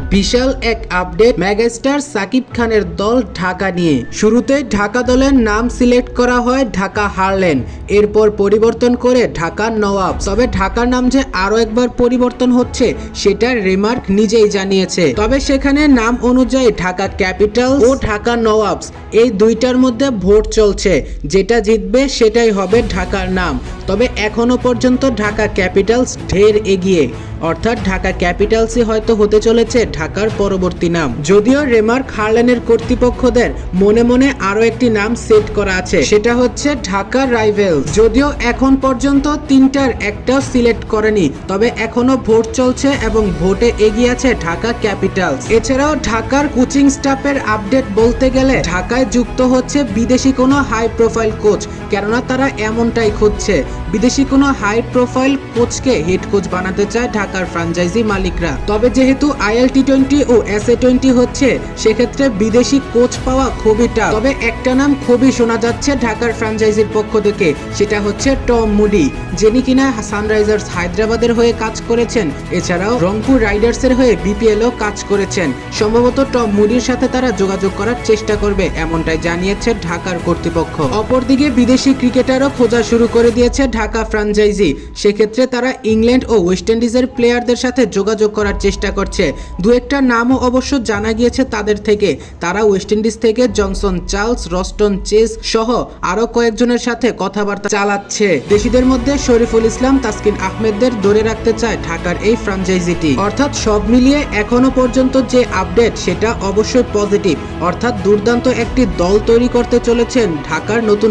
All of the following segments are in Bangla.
বিশাল এক আপডেট মেগাস্টার সাকিব খানের দল ঢাকা নিয়ে। শুরুতে ঢাকা দলের নাম সিলেক্ট করা হয় ঢাকা হারলেন। এরপর পরিবর্তন করে ঢাকা নওয়াব। তবে ঢাকার নাম যে আরও একবার পরিবর্তন হচ্ছে সেটা রিমার্ক নিজেই জানিয়েছে। তবে সেখানে নাম অনুযায়ী ঢাকা ক্যাপিটাল ও ঢাকা নওয়াবস, এই দুইটার মধ্যে ভোট চলছে। যেটা জিতবে সেটাই হবে ঢাকার নাম। তবে এখনও পর্যন্ত ঢাকা ক্যাপিটালস ঢের এগিয়ে। অর্থাৎ ঢাকা ক্যাপিটালসই হয়তো হতে চলেছে ঢাকার পরবর্তী নাম। যদিও রেমার্ক হারল্যান্ডের কর্তৃপক্ষদের মনে মনে আরও একটি নাম সেট করা আছে। সেটা হচ্ছে ঢাকা রাইভেলস। যদিও এখন পর্যন্ত তিনটার একটাও সিলেক্ট করেনি, তবে এখনও ভোট চলছে এবং ভোটে এগিয়ে আছে ঢাকা ক্যাপিটালস। এছাড়াও ঢাকার কোচিং স্টাফের আপডেট বলতে গেলে ঢাকায় যুক্ত হচ্ছে বিদেশি কোনো হাই প্রোফাইল কোচ। কেননা তারা এমনটাই খুঁজছে। বিদেশি কোনো হাই প্রোফাইল কোচকে হেড কোচ বানাতে চায় ঢাকার ফ্র্যাঞ্চাইজি মালিকরা। তবে যেহেতু আইএল টি টোয়েন্টি ও এস এ টোয়েন্টি হচ্ছে, সেক্ষেত্রে বিদেশি কোচ পাওয়া খুবই টাফ তবে একটা নাম খুবই শোনা যাচ্ছে ঢাকার ফ্র্যাঞ্চাইজির পক্ষ থেকে, সেটা হচ্ছে টম মুডি, যিনি কিনা সানরাইজার্স হায়দ্রাবাদের হয়ে কাজ করেছেন, এছাড়াও রংপুর রাইডার্সের হয়ে বিপিএলও কাজ করেছেন। সম্ভবত টম মুডির সাথে তারা যোগাযোগ করার চেষ্টা করবে, এমনটাই জানিয়েছে ঢাকার কর্তৃপক্ষ। অপরদিকে বিদেশি ক্রিকেটারও খোঁজা শুরু করে দিয়েছে ঢাকা ফ্রাঞ্চাইজি। সেক্ষেত্রে তারা ইংল্যান্ড ও ওয়েস্ট ইন্ডিজের প্লেয়ারদের সাথে যোগাযোগ করার চেষ্টা করছে। দু একটা নামও অবশ্য জানা গিয়েছে তাদের থেকে। তারা ওয়েস্ট ইন্ডিজ থেকে জনসন চার্লস, রস্টন চেস সহ আরও কয়েকজনের সাথে কথাবার্তা চালাচ্ছে। দেশিদের মধ্যে শরীফুল ইসলাম, তাসকিন আহমেদদের ধরে রাখতে চায় ঢাকার এই ফ্রাঞ্চাইজিটি অর্থাৎ সব মিলিয়ে এখনও পর্যন্ত যে আপডেট, সেটা অবশ্যই পজিটিভ। অর্থাৎ দুর্দান্ত একটি দল তৈরি করতে চলেছেন ঢাকার নতুন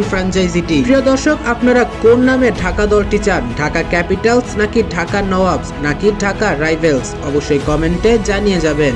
ফ্র্যাঞ্চাইজিটি প্রিয় দর্শক, আপনারা কোন নামে ঢাকা দলটি চান? ঢাকা ক্যাপিটালস নাকি ঢাকা নওয়াবস নাকি ঢাকা রাইভেলস? অবশ্যই কমেন্টে জানিয়ে যাবেন।